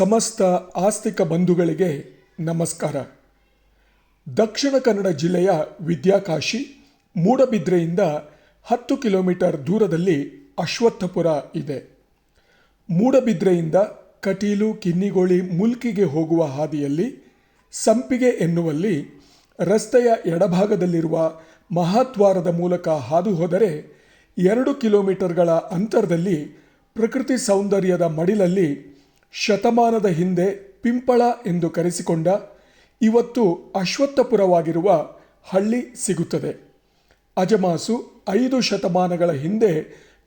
ಸಮಸ್ತ ಆಸ್ತಿಕ ಬಂಧುಗಳಿಗೆ ನಮಸ್ಕಾರ. ದಕ್ಷಿಣ ಕನ್ನಡ ಜಿಲ್ಲೆಯ ವಿದ್ಯಾಕಾಶಿ, ಮೂಡಬಿದ್ರೆಯಿಂದ ಹತ್ತು ಕಿಲೋಮೀಟರ್ ದೂರದಲ್ಲಿ ಅಶ್ವತ್ಥಪುರ ಇದೆ. ಮೂಡಬಿದ್ರೆಯಿಂದ ಕಟೀಲು ಕಿನ್ನಿಗೋಳಿ ಮುಲ್ಕಿಗೆ ಹೋಗುವ ಹಾದಿಯಲ್ಲಿ ಸಂಪಿಗೆ ಎನ್ನುವಲ್ಲಿ ರಸ್ತೆಯ ಎಡಭಾಗದಲ್ಲಿರುವ ಮಹಾದ್ವಾರದ ಮೂಲಕ ಹಾದು ಹೋದರೆ ಎರಡು ಕಿಲೋಮೀಟರ್ಗಳ ಅಂತರದಲ್ಲಿ ಪ್ರಕೃತಿ ಸೌಂದರ್ಯದ ಮಡಿಲಲ್ಲಿ ಶತಮಾನದ ಹಿಂದೆ ಪಿಂಪಳ ಎಂದು ಕರೆಸಿಕೊಂಡ ಇವತ್ತು ಅಶ್ವತ್ಥಪುರವಾಗಿರುವ ಹಳ್ಳಿ ಸಿಗುತ್ತದೆ. ಅಜಮಾಸು ಐದು ಶತಮಾನಗಳ ಹಿಂದೆ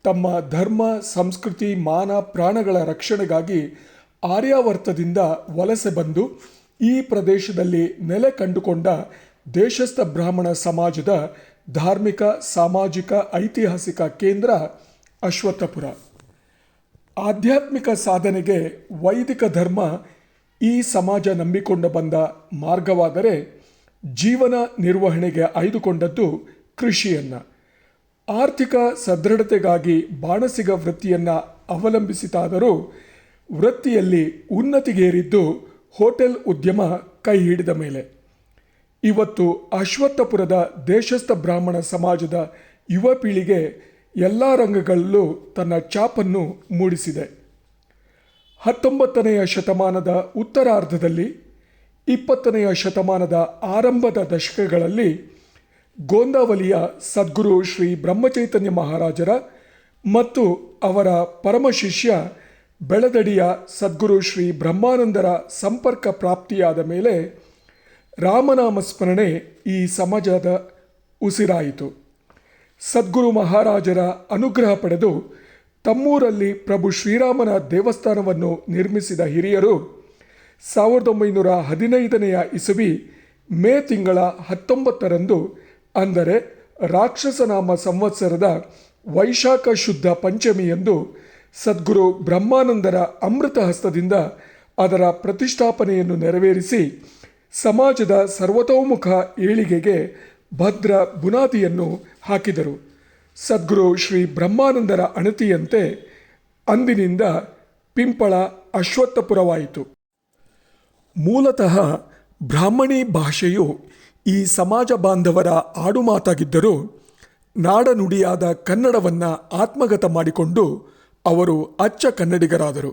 ತಮ್ಮ ಧರ್ಮ, ಸಂಸ್ಕೃತಿ, ಮಾನ, ಪ್ರಾಣಗಳ ರಕ್ಷಣೆಗಾಗಿ ಆರ್ಯಾವರ್ತದಿಂದ ವಲಸೆ ಬಂದು ಈ ಪ್ರದೇಶದಲ್ಲಿ ನೆಲೆ ಕಂಡುಕೊಂಡ ದೇಶಸ್ಥ ಬ್ರಾಹ್ಮಣ ಸಮಾಜದ ಧಾರ್ಮಿಕ, ಸಾಮಾಜಿಕ, ಐತಿಹಾಸಿಕ ಕೇಂದ್ರ ಅಶ್ವತ್ಥಪುರ. ಆಧ್ಯಾತ್ಮಿಕ ಸಾಧನೆಗೆ ವೈದಿಕ ಧರ್ಮ ಈ ಸಮಾಜ ನಂಬಿಕೊಂಡು ಬಂದ ಮಾರ್ಗವಾದರೆ ಜೀವನ ನಿರ್ವಹಣೆಗೆ ಆಯ್ದುಕೊಂಡದ್ದು ಕೃಷಿಯನ್ನು. ಆರ್ಥಿಕ ಸದೃಢತೆಗಾಗಿ ಬಾಣಸಿಗ ವೃತ್ತಿಯನ್ನು ಅವಲಂಬಿಸಿತಾದರೂ ವೃತ್ತಿಯಲ್ಲಿ ಉನ್ನತಿಗೇರಿದ್ದು ಹೋಟೆಲ್ ಉದ್ಯಮ ಕೈ ಹಿಡಿದ ಮೇಲೆ. ಇವತ್ತು ಅಶ್ವತ್ಥಪುರದ ದೇಶಸ್ಥ ಬ್ರಾಹ್ಮಣ ಸಮಾಜದ ಯುವ ಪೀಳಿಗೆ ಎಲ್ಲ ರಂಗಗಳಲ್ಲೂ ತನ್ನ ಛಾಪನ್ನು ಮೂಡಿಸಿದೆ. ಹತ್ತೊಂಬತ್ತನೆಯ ಶತಮಾನದ ಉತ್ತರಾರ್ಧದಲ್ಲಿ, ಇಪ್ಪತ್ತನೆಯ ಶತಮಾನದ ಆರಂಭದ ದಶಕಗಳಲ್ಲಿ ಗೋಂದಾವಲಿಯ ಸದ್ಗುರು ಶ್ರೀ ಬ್ರಹ್ಮಚೈತನ್ಯ ಮಹಾರಾಜರ ಮತ್ತು ಅವರ ಪರಮ ಶಿಷ್ಯ ಬೆಳದಡಿಯ ಸದ್ಗುರು ಶ್ರೀ ಬ್ರಹ್ಮಾನಂದರ ಸಂಪರ್ಕ ಪ್ರಾಪ್ತಿಯಾದ ಮೇಲೆ ರಾಮನಾಮ ಸ್ಮರಣೆ ಈ ಸಮಾಜದ ಉಸಿರಾಯಿತು. ಸದ್ಗುರು ಮಹಾರಾಜರ ಅನುಗ್ರಹ ಪಡೆದು ತಮ್ಮೂರಲ್ಲಿ ಪ್ರಭು ಶ್ರೀರಾಮನ ದೇವಸ್ಥಾನವನ್ನು ನಿರ್ಮಿಸಿದ ಹಿರಿಯರು ಸಾವಿರದ ಒಂಬೈನೂರ ಹದಿನೈದನೆಯ ಇಸವಿ ಮೇ ತಿಂಗಳ ಹತ್ತೊಂಬತ್ತರಂದು, ಅಂದರೆ ರಾಕ್ಷಸನಾಮ ಸಂವತ್ಸರದ ವೈಶಾಖ ಶುದ್ಧ ಪಂಚಮಿಯಂದು ಸದ್ಗುರು ಬ್ರಹ್ಮಾನಂದರ ಅಮೃತ ಹಸ್ತದಿಂದ ಅದರ ಪ್ರತಿಷ್ಠಾಪನೆಯನ್ನು ನೆರವೇರಿಸಿ ಸಮಾಜದ ಸರ್ವತೋಮುಖ ಏಳಿಗೆಗೆ ಭದ್ರ ಬುನಾದಿಯನ್ನು ಹಾಕಿದರು. ಸದ್ಗುರು ಶ್ರೀ ಬ್ರಹ್ಮಾನಂದರ ಅಣತಿಯಂತೆ ಅಂದಿನಿಂದ ಪಿಂಪಳ ಅಶ್ವತ್ಥಪುರವಾಯಿತು. ಮೂಲತಃ ಬ್ರಾಹ್ಮಣಿ ಭಾಷೆಯು ಈ ಸಮಾಜ ಬಾಂಧವರ ಆಡುಮಾತಾಗಿದ್ದರೂ ನಾಡನುಡಿಯಾದ ಕನ್ನಡವನ್ನು ಆತ್ಮಗತ ಮಾಡಿಕೊಂಡು ಅವರು ಅಚ್ಚ ಕನ್ನಡಿಗರಾದರು.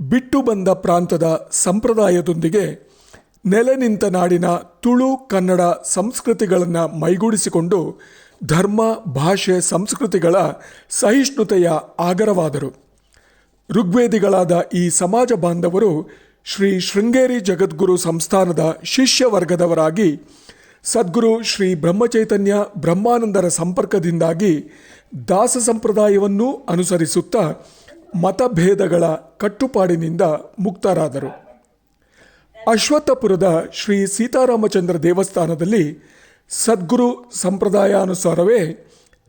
ಬಿಟ್ಟು ಬಂದ ಪ್ರಾಂತದ ಸಂಪ್ರದಾಯದೊಂದಿಗೆ ನೆಲೆ ನಿಂತ ನಾಡಿನ ತುಳು ಕನ್ನಡ ಸಂಸ್ಕೃತಿಗಳನ್ನು ಮೈಗೂಡಿಸಿಕೊಂಡು ಧರ್ಮ, ಭಾಷೆ, ಸಂಸ್ಕೃತಿಗಳ ಸಹಿಷ್ಣುತೆಯ ಆಗರವಾದರು. ಋಗ್ವೇದಿಗಳಾದ ಈ ಸಮಾಜ ಬಾಂಧವರು ಶ್ರೀ ಶೃಂಗೇರಿ ಜಗದ್ಗುರು ಸಂಸ್ಥಾನದ ಶಿಷ್ಯ ವರ್ಗದವರಾಗಿ ಸದ್ಗುರು ಶ್ರೀ ಬ್ರಹ್ಮಚೈತನ್ಯ ಬ್ರಹ್ಮಾನಂದರ ಸಂಪರ್ಕದಿಂದಾಗಿ ದಾಸ ಸಂಪ್ರದಾಯವನ್ನೂ ಅನುಸರಿಸುತ್ತಾ ಮತಭೇದಗಳ ಕಟ್ಟುಪಾಡಿನಿಂದ ಮುಕ್ತರಾದರು. ಅಶ್ವತ್ಥಪುರದ ಶ್ರೀ ಸೀತಾರಾಮಚಂದ್ರ ದೇವಸ್ಥಾನದಲ್ಲಿ ಸದ್ಗುರು ಸಂಪ್ರದಾಯಾನುಸಾರವೇ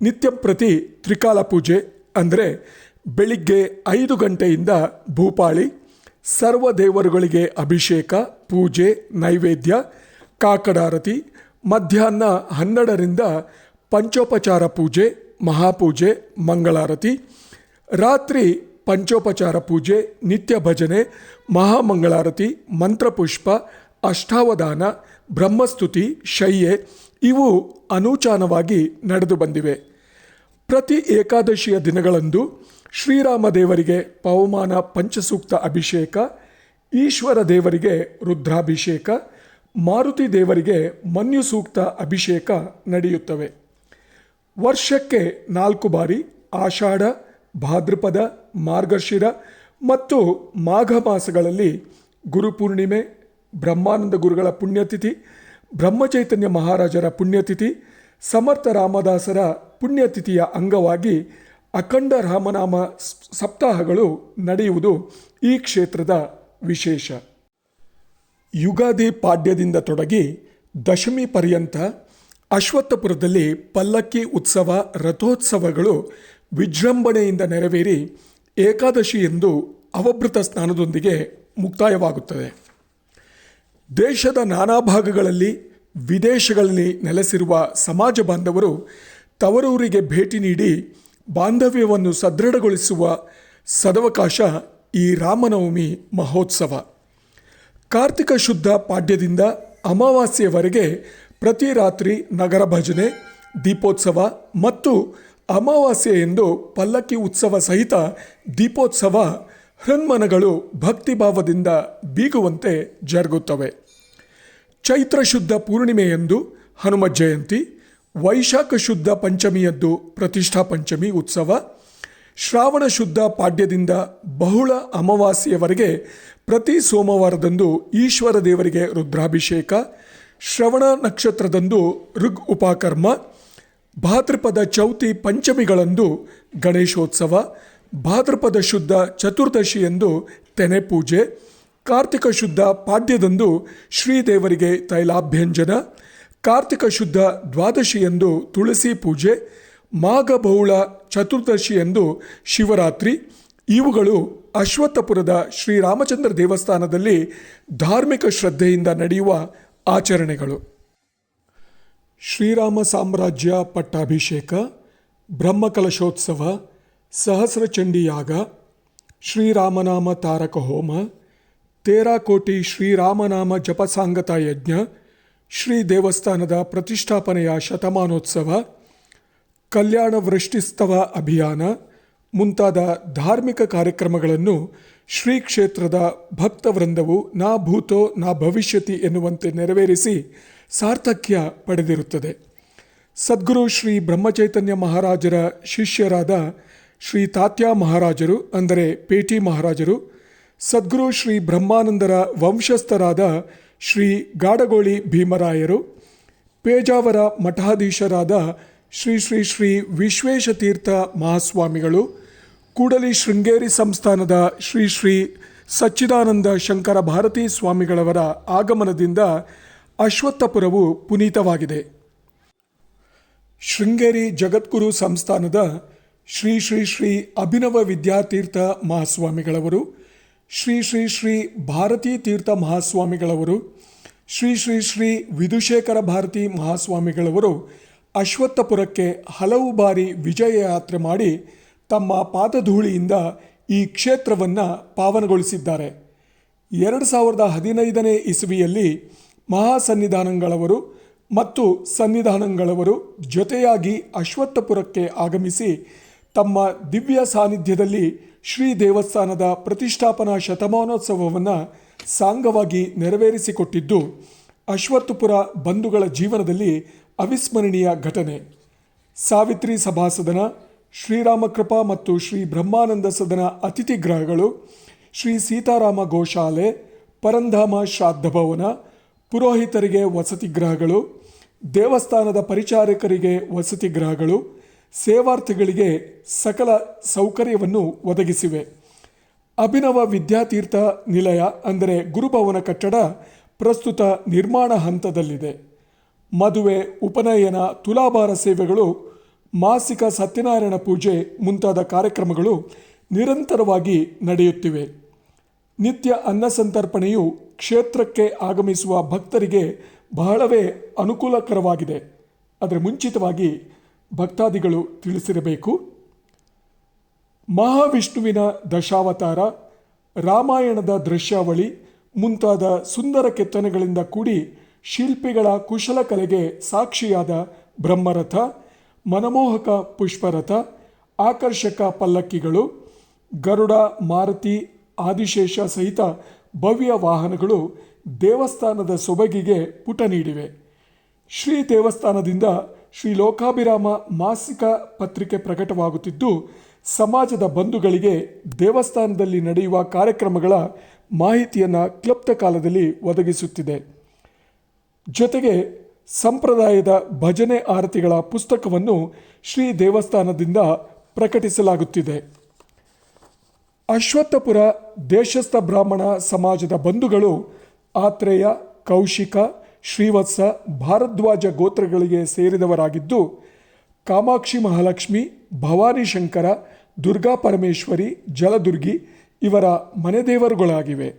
ನಿತ್ಯ ಪ್ರತಿ ತ್ರಿಕಾಲ ಪೂಜೆ, ಅಂದರೆ ಬೆಳಿಗ್ಗೆ ಐದು ಗಂಟೆಯಿಂದ ಭೂಪಾಳಿ, ಸರ್ವ ದೇವರುಗಳಿಗೆ ಅಭಿಷೇಕ, ಪೂಜೆ, ನೈವೇದ್ಯ, ಕಾಕಡಾರತಿ, ಮಧ್ಯಾಹ್ನ ಹನ್ನೆರಡರಿಂದ ಪಂಚೋಪಚಾರ ಪೂಜೆ, ಮಹಾಪೂಜೆ, ಮಂಗಳಾರತಿ, ರಾತ್ರಿ ಪಂಚೋಪಚಾರ ಪೂಜೆ, ನಿತ್ಯ ಭಜನೆ ಮಹಾಮಂಗಳಾರತಿ, ಮಂತ್ರಪುಷ್ಪ, ಅಷ್ಟಾವಧಾನ, ಬ್ರಹ್ಮಸ್ತುತಿ ಶಯ್ಯೆ ಇವು ಅನೂಚಾನವಾಗಿ ನಡೆದು ಬಂದಿವೆ. ಪ್ರತಿ ಏಕಾದಶಿಯ ದಿನಗಳಂದು ಶ್ರೀರಾಮ ದೇವರಿಗೆ ಪವಮಾನ ಪಂಚಸೂಕ್ತ ಅಭಿಷೇಕ, ಈಶ್ವರ ದೇವರಿಗೆ ರುದ್ರಾಭಿಷೇಕ, ಮಾರುತಿ ದೇವರಿಗೆ ಮನ್ಯುಸೂಕ್ತ ಅಭಿಷೇಕ ನಡೆಯುತ್ತವೆ. ವರ್ಷಕ್ಕೆ ನಾಲ್ಕು ಬಾರಿ ಆಷಾಢ, ಭಾದ್ರಪದ, ಮಾರ್ಗಶಿರ ಮತ್ತು ಮಾಘ ಮಾಸಗಳಲ್ಲಿ ಗುರುಪೂರ್ಣಿಮೆ ಬ್ರಹ್ಮಾನಂದ ಗುರುಗಳ ಪುಣ್ಯತಿಥಿ, ಬ್ರಹ್ಮಚೈತನ್ಯ ಮಹಾರಾಜರ ಪುಣ್ಯತಿಥಿ, ಸಮರ್ಥ ರಾಮದಾಸರ ಪುಣ್ಯತಿಥಿಯ ಅಂಗವಾಗಿ ಅಖಂಡ ರಾಮನಾಮ ಸಪ್ತಾಹಗಳು ನಡೆಯುವುದು ಈ ಕ್ಷೇತ್ರದ ವಿಶೇಷ. ಯುಗಾದಿ ಪಾಡ್ಯದಿಂದ ತೊಡಗಿ ದಶಮಿ ಪರ್ಯಂತ ಅಶ್ವತ್ಥಪುರದಲ್ಲಿ ಪಲ್ಲಕ್ಕಿ ಉತ್ಸವ, ರಥೋತ್ಸವಗಳು ವಿಜೃಂಭಣೆಯಿಂದ ನೆರವೇರಿ ಏಕಾದಶಿ ಎಂದು ಅವಭೃತ ಸ್ನಾನದೊಂದಿಗೆ ಮುಕ್ತಾಯವಾಗುತ್ತದೆ. ದೇಶದ ನಾನಾ ಭಾಗಗಳಲ್ಲಿ ವಿದೇಶಗಳಲ್ಲಿ ನೆಲೆಸಿರುವ ಸಮಾಜ ಬಾಂಧವರು ತವರೂರಿಗೆ ಭೇಟಿ ನೀಡಿ ಬಾಂಧವ್ಯವನ್ನು ಸದೃಢಗೊಳಿಸುವ ಸದವಕಾಶ ಈ ರಾಮನವಮಿ ಮಹೋತ್ಸವ. ಕಾರ್ತಿಕ ಶುದ್ಧ ಪಾಡ್ಯದಿಂದ ಅಮಾವಾಸ್ಯೆವರೆಗೆ ಪ್ರತಿ ರಾತ್ರಿ ನಗರ ಭಜನೆ, ದೀಪೋತ್ಸವ ಮತ್ತು ಅಮಾವಾಸ್ಯೆಯೆಂದು ಪಲ್ಲಕ್ಕಿ ಉತ್ಸವ ಸಹಿತ ದೀಪೋತ್ಸವ ಹೃನ್ಮನಗಳು ಭಕ್ತಿಭಾವದಿಂದ ಬೀಗುವಂತೆ ಜರುಗುತ್ತವೆ. ಚೈತ್ರ ಶುದ್ಧ ಪೂರ್ಣಿಮೆಯಂದು ಹನುಮ ಜಯಂತಿ, ವೈಶಾಖ ಶುದ್ಧ ಪಂಚಮಿಯದ್ದು ಪ್ರತಿಷ್ಠಾ ಪಂಚಮಿ ಉತ್ಸವ, ಶ್ರಾವಣ ಶುದ್ಧ ಪಾಡ್ಯದಿಂದ ಬಹುಳ ಅಮಾವಾಸ್ಯೆಯವರೆಗೆ ಪ್ರತಿ ಸೋಮವಾರದಂದು ಈಶ್ವರ ದೇವರಿಗೆ ರುದ್ರಾಭಿಷೇಕ, ಶ್ರವಣ ನಕ್ಷತ್ರದಂದು ಋಗ್ ಉಪಕರ್ಮ ಭಾದ್ರಪದ ಚೌತಿ ಪಂಚಮಿಗಳಂದು ಗಣೇಶೋತ್ಸವ, ಭಾದ್ರಪದ ಶುದ್ಧ ಚತುರ್ದಶಿಯಂದು ತೆನೆ ಪೂಜೆ, ಕಾರ್ತಿಕ ಶುದ್ಧ ಪಾಡ್ಯದಂದು ಶ್ರೀದೇವರಿಗೆ ತೈಲಾಭ್ಯಂಜನ, ಕಾರ್ತಿಕ ಶುದ್ಧ ದ್ವಾದಶಿಯಂದು ತುಳಸಿ ಪೂಜೆ, ಮಾಘ ಬಹುಳ ಚತುರ್ದಶಿಯಂದು ಶಿವರಾತ್ರಿ, ಇವುಗಳು ಅಶ್ವತ್ಥಪುರದ ಶ್ರೀರಾಮಚಂದ್ರ ದೇವಸ್ಥಾನದಲ್ಲಿ ಧಾರ್ಮಿಕ ಶ್ರದ್ಧೆಯಿಂದ ನಡೆಯುವ ಆಚರಣೆಗಳು. ಶ್ರೀರಾಮ ಸಾಮ್ರಾಜ್ಯ ಪಟ್ಟಾಭಿಷೇಕ, ಬ್ರಹ್ಮಕಲಶೋತ್ಸವ, ಸಹಸ್ರಚಂಡಿಯಾಗ, ಶ್ರೀರಾಮನಾಮ ತಾರಕ ಹೋಮ ತೇರಾಕೋಟಿ ಶ್ರೀರಾಮನಾಮ ಜಪಸಾಂಗತ ಯಜ್ಞ, ಶ್ರೀ ದೇವಸ್ಥಾನದ ಪ್ರತಿಷ್ಠಾಪನೆಯ ಶತಮಾನೋತ್ಸವ, ಕಲ್ಯಾಣ ವೃಷ್ಟಿಸ್ತವ ಅಭಿಯಾನ, ಮುಂತಾದ ಧಾರ್ಮಿಕ ಕಾರ್ಯಕ್ರಮಗಳನ್ನು ಶ್ರೀ ಕ್ಷೇತ್ರದ ಭಕ್ತವೃಂದವು ನಾ ಭೂತೋ ನಾ ಭವಿಷ್ಯತಿ ಎನ್ನುವಂತೆ ನೆರವೇರಿಸಿ ಸಾರ್ಥಕ್ಯ ಪಡೆದಿರುತ್ತದೆ. ಸದ್ಗುರು ಶ್ರೀ ಬ್ರಹ್ಮಚೈತನ್ಯ ಮಹಾರಾಜರ ಶಿಷ್ಯರಾದ ಶ್ರೀ ತಾತ್ಯ ಮಹಾರಾಜರು, ಅಂದರೆ ಪೇಟಿ ಮಹಾರಾಜರು, ಸದ್ಗುರು ಶ್ರೀ ಬ್ರಹ್ಮಾನಂದರ ವಂಶಸ್ಥರಾದ ಶ್ರೀ ಗಾಡಗೋಳಿ ಭೀಮರಾಯರು, ಪೇಜಾವರ ಮಠಾಧೀಶರಾದ ಶ್ರೀ ಶ್ರೀ ಶ್ರೀ ವಿಶ್ವೇಶತೀರ್ಥ ಮಹಾಸ್ವಾಮಿಗಳು, ಕೂಡಲಿ ಶೃಂಗೇರಿ ಸಂಸ್ಥಾನದ ಶ್ರೀ ಶ್ರೀ ಸಚ್ಚಿದಾನಂದ ಶಂಕರ ಭಾರತೀ ಸ್ವಾಮಿಗಳವರ ಆಗಮನದಿಂದ ಅಶ್ವತ್ಥಪುರವು ಪುನೀತವಾಗಿದೆ. ಶೃಂಗೇರಿ ಜಗದ್ಗುರು ಸಂಸ್ಥಾನದ ಶ್ರೀ ಶ್ರೀ ಶ್ರೀ ಅಭಿನವ ವಿದ್ಯಾತೀರ್ಥ ಮಹಾಸ್ವಾಮಿಗಳವರು, ಶ್ರೀ ಶ್ರೀ ಶ್ರೀ ಭಾರತೀ ತೀರ್ಥ ಮಹಾಸ್ವಾಮಿಗಳವರು, ಶ್ರೀ ಶ್ರೀ ಶ್ರೀ ವಿಧುಶೇಖರ ಭಾರತಿ ಮಹಾಸ್ವಾಮಿಗಳವರು ಅಶ್ವತ್ಥಪುರಕ್ಕೆ ಹಲವು ಬಾರಿ ವಿಜಯ ಯಾತ್ರೆ ಮಾಡಿ ತಮ್ಮ ಪಾದಧೂಳಿಯಿಂದ ಈ ಕ್ಷೇತ್ರವನ್ನು ಪಾವನಗೊಳಿಸಿದ್ದಾರೆ. ಎರಡು ಸಾವಿರದ ಹದಿನೈದನೇ ಇಸವಿಯಲ್ಲಿ ಮಹಾಸನ್ನಿಧಾನಗಳವರು ಮತ್ತು ಸನ್ನಿಧಾನಂಗಳವರು ಜೊತೆಯಾಗಿ ಅಶ್ವತ್ಥಪುರಕ್ಕೆ ಆಗಮಿಸಿ ತಮ್ಮ ದಿವ್ಯ ಸಾನ್ನಿಧ್ಯದಲ್ಲಿ ಶ್ರೀ ದೇವಸ್ಥಾನದ ಪ್ರತಿಷ್ಠಾಪನಾ ಶತಮಾನೋತ್ಸವವನ್ನು ಸಾಂಗವಾಗಿ ನೆರವೇರಿಸಿಕೊಟ್ಟಿದ್ದು ಅಶ್ವತ್ಥಪುರ ಬಂಧುಗಳ ಜೀವನದಲ್ಲಿ ಅವಿಸ್ಮರಣೀಯ ಘಟನೆ. ಸಾವಿತ್ರಿ ಸಭಾಸದನ, ಶ್ರೀರಾಮಕೃಪಾ ಮತ್ತು ಶ್ರೀ ಬ್ರಹ್ಮಾನಂದ ಸದನ ಅತಿಥಿ ಗೃಹಗಳು, ಶ್ರೀ ಸೀತಾರಾಮ ಗೋಶಾಲೆ, ಪರಂಧಾಮ ಶ್ರಾದ್ದ ಭವನ ಪುರೋಹಿತರಿಗೆ ವಸತಿ ಗೃಹಗಳು, ದೇವಸ್ಥಾನದ ಪರಿಚಾರಕರಿಗೆ ವಸತಿ ಗೃಹಗಳು, ಸೇವಾರ್ಥಿಗಳಿಗೆ ಸಕಲ ಸೌಕರ್ಯವನ್ನು ಒದಗಿಸಿವೆ. ಅಭಿನವ ವಿದ್ಯಾತೀರ್ಥ ನಿಲಯ ಅಂದರೆ ಗುರುಭವನ ಕಟ್ಟಡ ಪ್ರಸ್ತುತ ನಿರ್ಮಾಣ ಹಂತದಲ್ಲಿದೆ. ಮದುವೆ, ಉಪನಯನ, ತುಲಾಭಾರ ಸೇವೆಗಳು, ಮಾಸಿಕ ಸತ್ಯನಾರಾಯಣ ಪೂಜೆ ಮುಂತಾದ ಕಾರ್ಯಕ್ರಮಗಳು ನಿರಂತರವಾಗಿ ನಡೆಯುತ್ತಿವೆ. ನಿತ್ಯ ಅನ್ನ ಸಂತರ್ಪಣೆಯು ಕ್ಷೇತ್ರಕ್ಕೆ ಆಗಮಿಸುವ ಭಕ್ತರಿಗೆ ಬಹಳವೇ ಅನುಕೂಲಕರವಾಗಿದೆ. ಅದರ ಮುಂಚಿತವಾಗಿ ಭಕ್ತಾದಿಗಳು ತಿಳಿಸಿರಬೇಕು. ಮಹಾವಿಷ್ಣುವಿನ ದಶಾವತಾರ, ರಾಮಾಯಣದ ದೃಶ್ಯಾವಳಿ, ಮುಂತಾದ ಸುಂದರ ಕೆತ್ತನೆಗಳಿಂದ ಕೂಡಿ ಶಿಲ್ಪಿಗಳ ಕುಶಲಕಲೆಗೆ ಸಾಕ್ಷಿಯಾದ ಬ್ರಹ್ಮರಥ, ಮನಮೋಹಕ ಪುಷ್ಪರಥ, ಆಕರ್ಷಕ ಪಲ್ಲಕ್ಕಿಗಳು, ಗರುಡ, ಮಾರುತಿ, ಆದಿಶೇಷ ಸಹಿತ ಭವ್ಯ ವಾಹನಗಳು ದೇವಸ್ಥಾನದ ಸೊಬಗಿಗೆ ಪುಟ ನೀಡಿವೆ. ಶ್ರೀ ದೇವಸ್ಥಾನದಿಂದ ಶ್ರೀ ಲೋಕಾಭಿರಾಮ ಮಾಸಿಕ ಪತ್ರಿಕೆ ಪ್ರಕಟವಾಗುತ್ತಿದ್ದು, ಸಮಾಜದ ಬಂಧುಗಳಿಗೆ ದೇವಸ್ಥಾನದಲ್ಲಿ ನಡೆಯುವ ಕಾರ್ಯಕ್ರಮಗಳ ಮಾಹಿತಿಯನ್ನು ಕ್ಲಪ್ತ ಕಾಲದಲ್ಲಿ ಒದಗಿಸುತ್ತಿದೆ. ಜೊತೆಗೆ ಸಂಪ್ರದಾಯದ ಭಜನೆ ಆರತಿಗಳ ಪುಸ್ತಕವನ್ನು ಶ್ರೀ ದೇವಸ್ಥಾನದಿಂದ ಪ್ರಕಟಿಸಲಾಗುತ್ತಿದೆ. ಅಶ್ವತ್ಥಪುರ ದೇಶಸ್ಥ ಬ್ರಾಹ್ಮಣ ಸಮಾಜದ ಬಂಧುಗಳು ಆತ್ರೇಯ, ಕೌಶಿಕ, ಶ್ರೀವತ್ಸ, ಭಾರದ್ವಾಜ ಗೋತ್ರಗಳಿಗೆ ಸೇರಿದವರಾಗಿದ್ದು, ಕಾಮಾಕ್ಷಿ ಮಹಾಲಕ್ಷ್ಮಿ, ಭವಾನಿ ಶಂಕರ, ದುರ್ಗಾ ಪರಮೇಶ್ವರಿ, ಜಲದುರ್ಗಿ ಇವರ ಮನೆದೇವರುಗಳಾಗಿವೆ.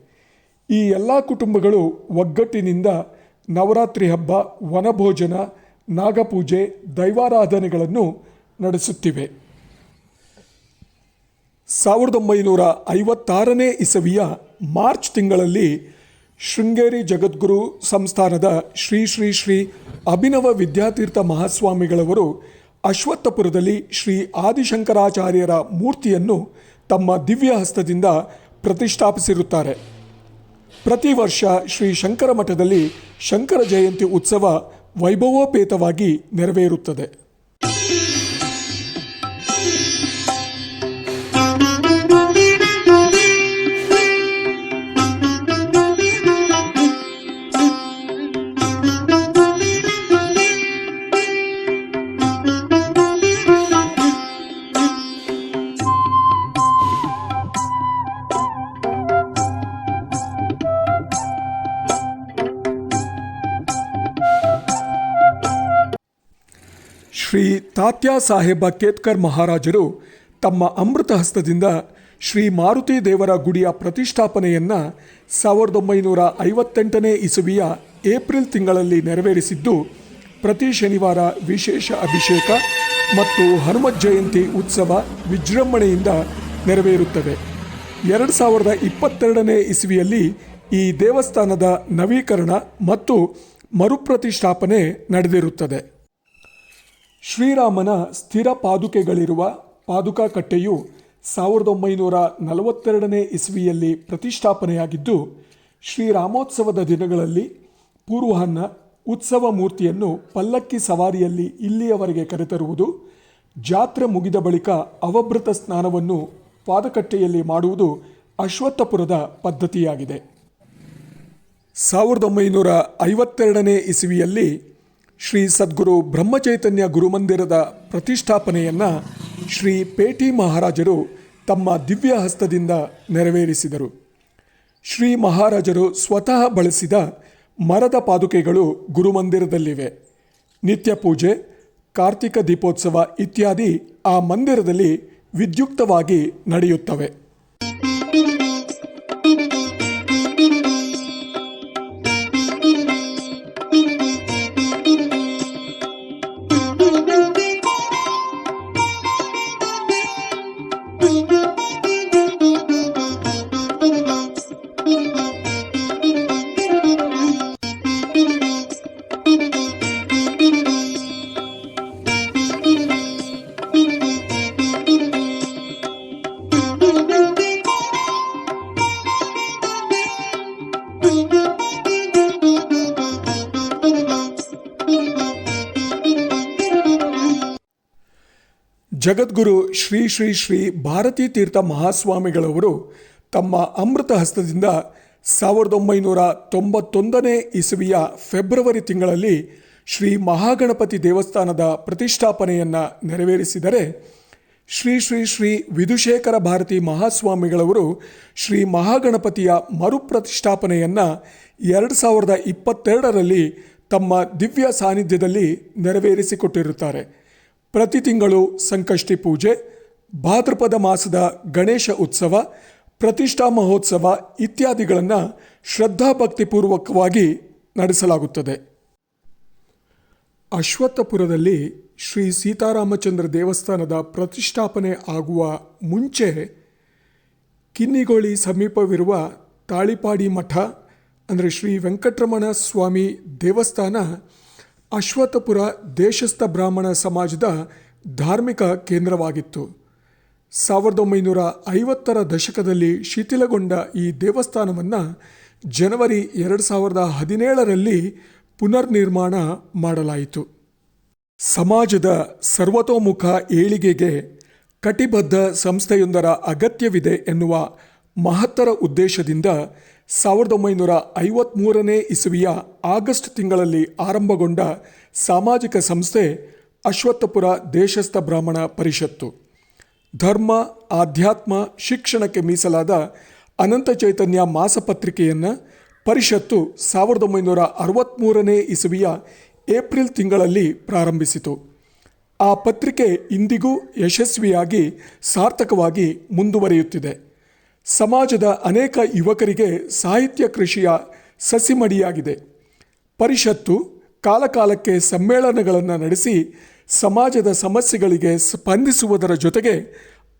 ಈ ಎಲ್ಲ ಕುಟುಂಬಗಳು ಒಗ್ಗಟ್ಟಿನಿಂದ ನವರಾತ್ರಿ ಹಬ್ಬ, ವನಭೋಜನ, ನಾಗಪೂಜೆ, ದೈವಾರಾಧನೆಗಳನ್ನು ನಡೆಸುತ್ತಿವೆ. ಸಾವಿರದ ಒಂಬೈನೂರ ಐವತ್ತಾರನೇ ಇಸವಿಯ ಮಾರ್ಚ್ ತಿಂಗಳಲ್ಲಿ ಶೃಂಗೇರಿ ಜಗದ್ಗುರು ಸಂಸ್ಥಾನದ ಶ್ರೀ ಶ್ರೀ ಶ್ರೀ ಅಭಿನವ ವಿದ್ಯಾತೀರ್ಥ ಮಹಾಸ್ವಾಮಿಗಳವರು ಅಶ್ವತ್ಥಪುರದಲ್ಲಿ ಶ್ರೀ ಆದಿಶಂಕರಾಚಾರ್ಯರ ಮೂರ್ತಿಯನ್ನು ತಮ್ಮ ದಿವ್ಯ ಹಸ್ತದಿಂದ ಪ್ರತಿಷ್ಠಾಪಿಸಿರುತ್ತಾರೆ. ಪ್ರತಿ ವರ್ಷ ಶ್ರೀ ಶಂಕರ ಮಠದಲ್ಲಿ ಶಂಕರ ಜಯಂತಿ ಉತ್ಸವ ವೈಭವೋಪೇತವಾಗಿ ನೆರವೇರುತ್ತದೆ. ಶ್ರೀ ತಾತ್ಯಾ ಸಾಹೇಬ ಕೇತ್ಕರ್ ಮಹಾರಾಜರು ತಮ್ಮ ಅಮೃತ ಹಸ್ತದಿಂದ ಶ್ರೀ ಮಾರುತಿ ದೇವರ ಗುಡಿಯ ಪ್ರತಿಷ್ಠಾಪನೆಯನ್ನು ಸಾವಿರದ ಒಂಬೈನೂರ ಐವತ್ತೆಂಟನೇ ಇಸುವಿಯ ಏಪ್ರಿಲ್ ತಿಂಗಳಲ್ಲಿ ನೆರವೇರಿಸಿದ್ದು, ಪ್ರತಿ ಶನಿವಾರ ವಿಶೇಷ ಅಭಿಷೇಕ ಮತ್ತು ಹನುಮತ್ ಜಯಂತಿ ಉತ್ಸವ ವಿಜೃಂಭಣೆಯಿಂದ ನೆರವೇರುತ್ತದೆ ಎರಡು ಸಾವಿರದ ಇಪ್ಪತ್ತೆರಡನೇ ಇಸವಿಯಲ್ಲಿ ಈ ದೇವಸ್ಥಾನದ ನವೀಕರಣ ಮತ್ತು ಮರುಪ್ರತಿಷ್ಠಾಪನೆ ನಡೆದಿರುತ್ತದೆ. ಶ್ರೀರಾಮನ ಸ್ಥಿರ ಪಾದುಕೆಗಳಿರುವ ಪಾದುಕಾ ಕಟ್ಟೆಯು ಸಾವಿರದ ಒಂಬೈನೂರ ನಲವತ್ತೆರಡನೇ ಇಸ್ವಿಯಲ್ಲಿ ಪ್ರತಿಷ್ಠಾಪನೆಯಾಗಿದ್ದು, ಶ್ರೀರಾಮೋತ್ಸವದ ದಿನಗಳಲ್ಲಿ ಪೂರ್ವಾಹ್ನ ಉತ್ಸವ ಮೂರ್ತಿಯನ್ನು ಪಲ್ಲಕ್ಕಿ ಸವಾರಿಯಲ್ಲಿ ಇಲ್ಲಿಯವರೆಗೆ ಕರೆತರುವುದು, ಜಾತ್ರೆ ಮುಗಿದ ಬಳಿಕ ಅವಭೃತ ಸ್ನಾನವನ್ನು ಪಾದಕಟ್ಟೆಯಲ್ಲಿ ಮಾಡುವುದು ಅಶ್ವತ್ಥಪುರದ ಪದ್ಧತಿಯಾಗಿದೆ. ಸಾವಿರದ ಒಂಬೈನೂರ ಐವತ್ತೆರಡನೇ ಇಸವಿಯಲ್ಲಿ ಶ್ರೀ ಸದ್ಗುರು ಬ್ರಹ್ಮಚೈತನ್ಯ ಗುರುಮಂದಿರದ ಪ್ರತಿಷ್ಠಾಪನೆಯನ್ನು ಶ್ರೀ ಪೇಟಿ ಮಹಾರಾಜರು ತಮ್ಮ ದಿವ್ಯ ಹಸ್ತದಿಂದ ನೆರವೇರಿಸಿದರು. ಶ್ರೀ ಮಹಾರಾಜರು ಸ್ವತಃ ಬಳಸಿದ ಮರದ ಪಾದುಕೆಗಳು ಗುರುಮಂದಿರದಲ್ಲಿವೆ. ನಿತ್ಯ ಪೂಜೆ, ಕಾರ್ತಿಕ ದೀಪೋತ್ಸವ ಇತ್ಯಾದಿ ಆ ಮಂದಿರದಲ್ಲಿ ವಿದ್ಯುಕ್ತವಾಗಿ ನಡೆಯುತ್ತವೆ. ಜಗದ್ಗುರು ಶ್ರೀ ಶ್ರೀ ಶ್ರೀ ಭಾರತೀ ತೀರ್ಥ ಮಹಾಸ್ವಾಮಿಗಳವರು ತಮ್ಮ ಅಮೃತ ಹಸ್ತದಿಂದ ಸಾವಿರದ ಒಂಬೈನೂರ ತೊಂಬತ್ತೊಂದನೇ ಇಸವಿಯ ಫೆಬ್ರವರಿ ತಿಂಗಳಲ್ಲಿ ಶ್ರೀ ಮಹಾಗಣಪತಿ ದೇವಸ್ಥಾನದ ಪ್ರತಿಷ್ಠಾಪನೆಯನ್ನು ನೆರವೇರಿಸಿದರೆ ಶ್ರೀ ಶ್ರೀ ಶ್ರೀ ವಿಧುಶೇಖರ ಭಾರತಿ ಮಹಾಸ್ವಾಮಿಗಳವರು ಶ್ರೀ ಮಹಾಗಣಪತಿಯ ಮರುಪ್ರತಿಷ್ಠಾಪನೆಯನ್ನು ಎರಡು ಸಾವಿರದ ಇಪ್ಪತ್ತೆರಡರಲ್ಲಿ ತಮ್ಮ ದಿವ್ಯ ಸಾನ್ನಿಧ್ಯದಲ್ಲಿ ನೆರವೇರಿಸಿಕೊಟ್ಟಿರುತ್ತಾರೆ. ಪ್ರತಿ ತಿಂಗಳು ಸಂಕಷ್ಟಿ ಪೂಜೆ, ಭಾದ್ರಪದ ಮಾಸದ ಗಣೇಶ ಉತ್ಸವ, ಪ್ರತಿಷ್ಠಾ ಮಹೋತ್ಸವ ಇತ್ಯಾದಿಗಳನ್ನು ಶ್ರದ್ಧಾಭಕ್ತಿಪೂರ್ವಕವಾಗಿ ನಡೆಸಲಾಗುತ್ತದೆ. ಅಶ್ವತ್ಥಪುರದಲ್ಲಿ ಶ್ರೀ ಸೀತಾರಾಮಚಂದ್ರ ದೇವಸ್ಥಾನದ ಪ್ರತಿಷ್ಠಾಪನೆ ಆಗುವ ಮುಂಚೆ ಕಿನ್ನಿಗೋಳಿ ಸಮೀಪವಿರುವ ತಾಳಿಪಾಡಿ ಮಠ, ಅಂದರೆ ಶ್ರೀ ವೆಂಕಟರಮಣ ಸ್ವಾಮಿ ದೇವಸ್ಥಾನ ಅಶ್ವತ್ಥಪುರ ದೇಶಸ್ಥ ಬ್ರಾಹ್ಮಣ ಸಮಾಜದ ಧಾರ್ಮಿಕ ಕೇಂದ್ರವಾಗಿತ್ತು. ಸಾವಿರದ ಒಂಬೈನೂರ ಐವತ್ತರ ದಶಕದಲ್ಲಿ ಶಿಥಿಲಗೊಂಡ ಈ ದೇವಸ್ಥಾನವನ್ನು ಜನವರಿ ಎರಡು ಸಾವಿರದ ಹದಿನೇಳರಲ್ಲಿ ಪುನರ್ನಿರ್ಮಾಣ ಮಾಡಲಾಯಿತು. ಸಮಾಜದ ಸರ್ವತೋಮುಖ ಏಳಿಗೆಗೆ ಕಟಿಬದ್ಧ ಸಂಸ್ಥೆಯೊಂದರ ಅಗತ್ಯವಿದೆ ಎನ್ನುವ ಮಹತ್ತರ ಉದ್ದೇಶದಿಂದ ಸಾವಿರದ ಒಂಬೈನೂರ ಐವತ್ತ್ಮೂರನೇ ಇಸವಿಯ ಆಗಸ್ಟ್ ತಿಂಗಳಲ್ಲಿ ಆರಂಭಗೊಂಡ ಸಾಮಾಜಿಕ ಸಂಸ್ಥೆ ಅಶ್ವತ್ಥಪುರ ದೇಶಸ್ಥ ಬ್ರಾಹ್ಮಣ ಪರಿಷತ್ತು. ಧರ್ಮ, ಆಧ್ಯಾತ್ಮ, ಶಿಕ್ಷಣಕ್ಕೆ ಮೀಸಲಾದ ಅನಂತ ಚೈತನ್ಯ ಮಾಸಪತ್ರಿಕೆಯನ್ನು ಪರಿಷತ್ತು ಸಾವಿರದ ಒಂಬೈನೂರ ಅರವತ್ತ್ಮೂರನೇ ಇಸವಿಯ ಏಪ್ರಿಲ್ ತಿಂಗಳಲ್ಲಿ ಪ್ರಾರಂಭಿಸಿತು. ಆ ಪತ್ರಿಕೆ ಇಂದಿಗೂ ಯಶಸ್ವಿಯಾಗಿ ಸಾರ್ಥಕವಾಗಿ ಮುಂದುವರಿಯುತ್ತಿದೆ. ಸಮಾಜದ ಅನೇಕ ಯುವಕರಿಗೆ ಸಾಹಿತ್ಯ ಕೃಷಿಯ ಸಸಿಮಡಿಯಾಗಿದೆ. ಪರಿಷತ್ತು ಕಾಲಕಾಲಕ್ಕೆ ಸಮ್ಮೇಳನಗಳನ್ನು ನಡೆಸಿ ಸಮಾಜದ ಸಮಸ್ಯೆಗಳಿಗೆ ಸ್ಪಂದಿಸುವುದರ ಜೊತೆಗೆ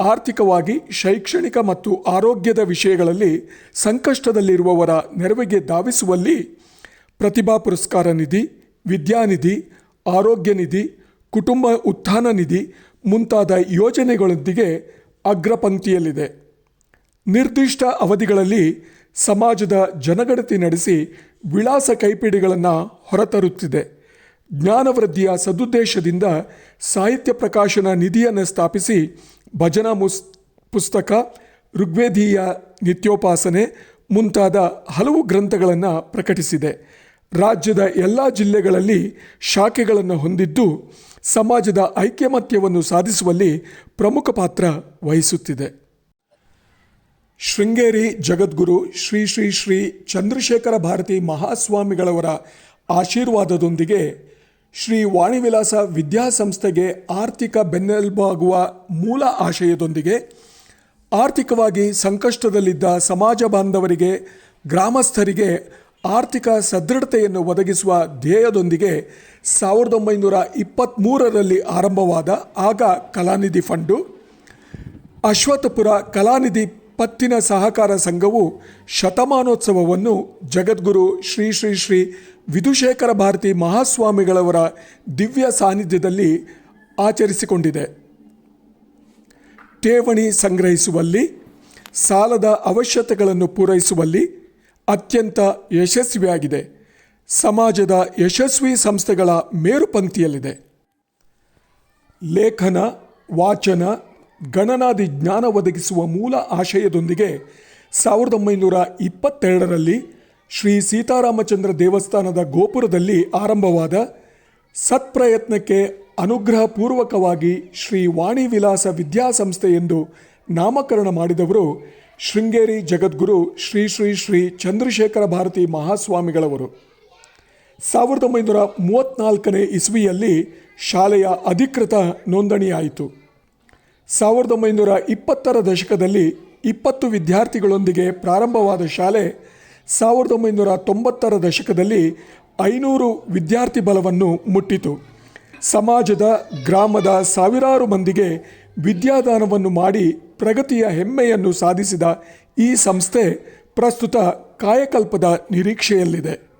ಆರ್ಥಿಕವಾಗಿ, ಶೈಕ್ಷಣಿಕ ಮತ್ತು ಆರೋಗ್ಯದ ವಿಷಯಗಳಲ್ಲಿ ಸಂಕಷ್ಟದಲ್ಲಿರುವವರ ನೆರವಿಗೆ ಧಾವಿಸುವಲ್ಲಿ ಪ್ರತಿಭಾ ಪುರಸ್ಕಾರ ನಿಧಿ ವಿದ್ಯಾನಿಧಿ ಆರೋಗ್ಯ ನಿಧಿ, ಕುಟುಂಬ ಉತ್ಥಾನ ನಿಧಿ ಮುಂತಾದ ಯೋಜನೆಗಳೊಂದಿಗೆ ಅಗ್ರಪಂಕ್ತಿಯಲ್ಲಿದೆ ನಿರ್ದಿಷ್ಟ ಅವಧಿಗಳಲ್ಲಿ ಸಮಾಜದ ಜನಗಣತಿ ನಡೆಸಿ ವಿಳಾಸ ಕೈಪಿಡಿಗಳನ್ನು ಹೊರತರುತ್ತಿದೆ. ಜ್ಞಾನವೃದ್ಧಿಯ ಸದುದ್ದೇಶದಿಂದ ಸಾಹಿತ್ಯ ಪ್ರಕಾಶನ ನಿಧಿಯನ್ನು ಸ್ಥಾಪಿಸಿ ಭಜನಾ ಮುಸ್, ಪುಸ್ತಕ, ಋಗ್ವೇದೀಯ ನಿತ್ಯೋಪಾಸನೆ ಮುಂತಾದ ಹಲವು ಗ್ರಂಥಗಳನ್ನು ಪ್ರಕಟಿಸಿದೆ. ರಾಜ್ಯದ ಎಲ್ಲ ಜಿಲ್ಲೆಗಳಲ್ಲಿ ಶಾಖೆಗಳನ್ನು ಹೊಂದಿದ್ದು ಸಮಾಜದ ಐಕ್ಯಮತ್ಯವನ್ನು ಸಾಧಿಸುವಲ್ಲಿ ಪ್ರಮುಖ ಪಾತ್ರ ವಹಿಸುತ್ತಿದೆ. ಶೃಂಗೇರಿ ಜಗದ್ಗುರು ಶ್ರೀ ಶ್ರೀ ಶ್ರೀ ಚಂದ್ರಶೇಖರ ಭಾರತಿ ಮಹಾಸ್ವಾಮಿಗಳವರ ಆಶೀರ್ವಾದದೊಂದಿಗೆ ಶ್ರೀ ವಾಣಿವಿಲಾಸ ವಿದ್ಯಾಸಂಸ್ಥೆಗೆ ಆರ್ಥಿಕ ಬೆನ್ನೆಲುಬಾಗುವ ಮೂಲ ಆಶಯದೊಂದಿಗೆ ಆರ್ಥಿಕವಾಗಿ ಸಂಕಷ್ಟದಲ್ಲಿದ್ದ ಸಮಾಜ ಬಾಂಧವರಿಗೆ, ಗ್ರಾಮಸ್ಥರಿಗೆ ಆರ್ಥಿಕ ಸದೃಢತೆಯನ್ನು ಒದಗಿಸುವ ಧ್ಯೇಯದೊಂದಿಗೆ ಸಾವಿರದ ಒಂಬೈನೂರ ಇಪ್ಪತ್ತ್ಮೂರರಲ್ಲಿ ಆರಂಭವಾದ ಆಗ ಕಲಾನಿಧಿ ಫಂಡು, ಅಶ್ವತ್ಥಪುರ ಕಲಾನಿಧಿ ಪತ್ತಿನ ಸಹಕಾರ ಸಂಘವು ಶತಮಾನೋತ್ಸವವನ್ನು ಜಗದ್ಗುರು ಶ್ರೀ ಶ್ರೀ ಶ್ರೀ ವಿಧುಶೇಖರ ಭಾರತಿ ಮಹಾಸ್ವಾಮಿಗಳವರ ದಿವ್ಯ ಸಾನ್ನಿಧ್ಯದಲ್ಲಿ ಆಚರಿಸಿಕೊಂಡಿದೆ. ಠೇವಣಿ ಸಂಗ್ರಹಿಸುವಲ್ಲಿ, ಸಾಲದ ಅವಶ್ಯತೆಗಳನ್ನು ಪೂರೈಸುವಲ್ಲಿ ಅತ್ಯಂತ ಯಶಸ್ವಿಯಾಗಿದೆ. ಸಮಾಜದ ಯಶಸ್ವಿ ಸಂಸ್ಥೆಗಳ ಮೇರುಪಂಕ್ತಿಯಲ್ಲಿದೆ. ಲೇಖನ, ವಾಚನ ಗಣನಾದಿ ಜ್ಞಾನ ಒದಗಿಸುವ ಮೂಲ ಆಶಯದೊಂದಿಗೆ ಸಾವಿರದ ಒಂಬೈನೂರ ಇಪ್ಪತ್ತೆರಡರಲ್ಲಿ ಶ್ರೀ ಸೀತಾರಾಮಚಂದ್ರ ದೇವಸ್ಥಾನದ ಗೋಪುರದಲ್ಲಿ ಆರಂಭವಾದ ಸತ್ಪ್ರಯತ್ನಕ್ಕೆ ಅನುಗ್ರಹಪೂರ್ವಕವಾಗಿ ಶ್ರೀ ವಾಣಿ ವಿಲಾಸ ವಿದ್ಯಾಸಂಸ್ಥೆ ಎಂದು ನಾಮಕರಣ ಮಾಡಿದವರು ಶೃಂಗೇರಿ ಜಗದ್ಗುರು ಶ್ರೀ ಶ್ರೀ ಶ್ರೀ ಚಂದ್ರಶೇಖರ ಭಾರತಿ ಮಹಾಸ್ವಾಮಿಗಳವರು. ಸಾವಿರದ ಒಂಬೈನೂರ ಮೂವತ್ತ್ನಾಲ್ಕನೇ ಇಸ್ವಿಯಲ್ಲಿ ಶಾಲೆಯ ಅಧಿಕೃತ ನೋಂದಣಿಯಾಯಿತು. ಸಾವಿರದ ಒಂಬೈನೂರ ಇಪ್ಪತ್ತರ ದಶಕದಲ್ಲಿ ಇಪ್ಪತ್ತು ವಿದ್ಯಾರ್ಥಿಗಳೊಂದಿಗೆ ಪ್ರಾರಂಭವಾದ ಶಾಲೆ ಸಾವಿರದ ಒಂಬೈನೂರ ತೊಂಬತ್ತರ ದಶಕದಲ್ಲಿ ಐನೂರು ವಿದ್ಯಾರ್ಥಿ ಬಲವನ್ನು ಮುಟ್ಟಿತು. ಸಮಾಜದ, ಗ್ರಾಮದ ಸಾವಿರಾರು ಮಂದಿಗೆ ವಿದ್ಯಾದಾನವನ್ನು ಮಾಡಿ ಪ್ರಗತಿಯ ಹೆಮ್ಮೆಯನ್ನು ಸಾಧಿಸಿದ ಈ ಸಂಸ್ಥೆ ಪ್ರಸ್ತುತ ಕಾಯಕಲ್ಪದ ನಿರೀಕ್ಷೆಯಲ್ಲಿದೆ.